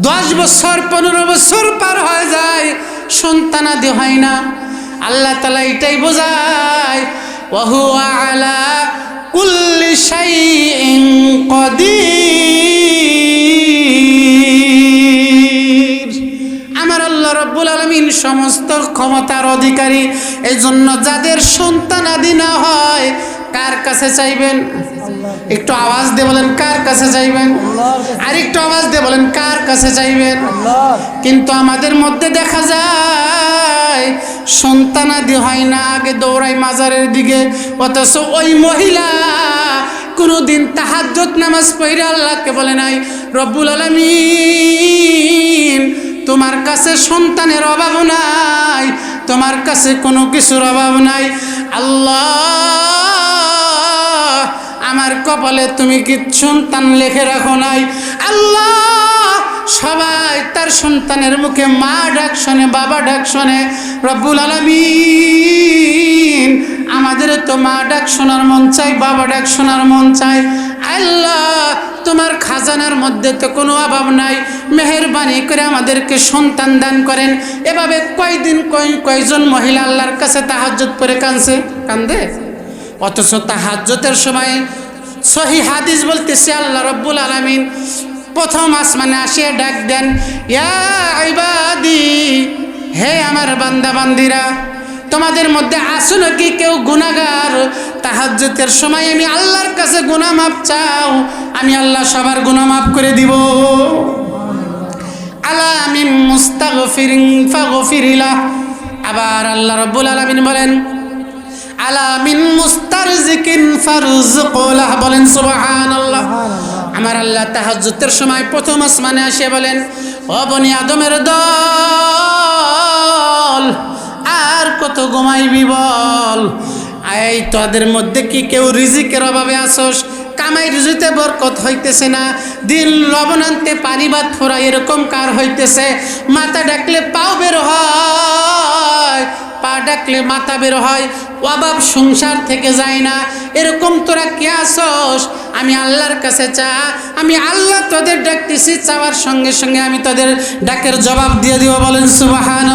দশ বছর, পনেরো বছর পার হয়ে যায় সন্তানাদি হয় না। আল্লাহ তালা এটাই বোঝায় আমার সমস্ত ক্ষমতার অধিকারী এই জন্য যাদের সন্তান আদি না হয় কার কাছে চাইবেন? একটু আওয়াজ দিয়ে বলেন, কার কাছে চাইবেন? আর একটু আওয়াজ দিয়ে বলেন, কার কাছে চাইবেন? কিন্তু আমাদের মধ্যে দেখা যায় সন্তানাদি হয় না, আগে দৌড়াই মাজারের দিকে। অথচ ওই মহিলা কোনোদিন তাহাজ্জত নামাজ পড়ে আল্লাহকে বলে নাই, রব্বুল আলমিন, তোমার কাছে সন্তানের অভাব নাই, তোমার কাছে কোনো কিছুর অভাব নাই। আল্লাহ কপালে তুমি কি সন্তান লেখে রাখো নাই। আল্লাহ সবাই তার সন্তানের মুখে মা ডাক শোনে, বাবা ডাক শোনে। রব্বুল আলমিন, আমাদের তো মা ডাক শোনার মন চাই বাবা ডাক শোনার মন চাই আল্লাহ, তোমার খাজানার মধ্যে তো কোনো অভাব নাই। মেহরবানি করে আমাদেরকে সন্তান দান করেন। এভাবে কয়দিন কয় কয়জন মহিলা আল্লাহর কাছে তাহাজ্জত করে কানছে কান্দে? অথচ তাহাজ্জতের সময় সহি হাদিস বলতেছে আল্লাহ রব্বুল আলমিন, প্রথম আসমানে আসিয়া ডাক দেন হে আমার বান্দা বান্দিরা তোমাদের মধ্যে আসো নাকি কেউ গুনাগার তাহাজ্জতের সময় আমি আল্লাহর কাছে গুনাহ মাপ চাও, আমি আল্লাহ সবার গুনাহ মাফ করে দিব। আলা মিন মুস্তাগফিরিন ফাগফিরিলা আবার আল্লাহ রব্বুল আলামিন বলেন আলা মিন মুস্তারজিকিন ফারজুকুলাহ বলেন, সুবহানাল্লাহ। আমার আল্লাহ তাহাজ্জুদের সময় প্রথম আসমানে আসে বলেন, ও বনি আদমের দল, আর কত ঘুমাইবি বল? এই তোদের মধ্যে কি কেউ রিজিকের অভাবে আসোস কামাই রুজিতে বরকত হইতেছে না। দিন লবণ আনতে পানি ভাত ফোরা এরকম কার হইতেছে? মাথা ডাকলে পাও বের হয়, পা ডাকলে মাথা বের হয়, অভাব সংসার থেকে যায় না। এরকম তোরা কে আসস? আমি আল্লাহর কাছে চা, আমি আল্লাহ তোদের ডাকতেছি, চাওয়ার সঙ্গে সঙ্গে আমি তোদের ডাকের জবাব দিয়ে দিব, বলেন সুবাহান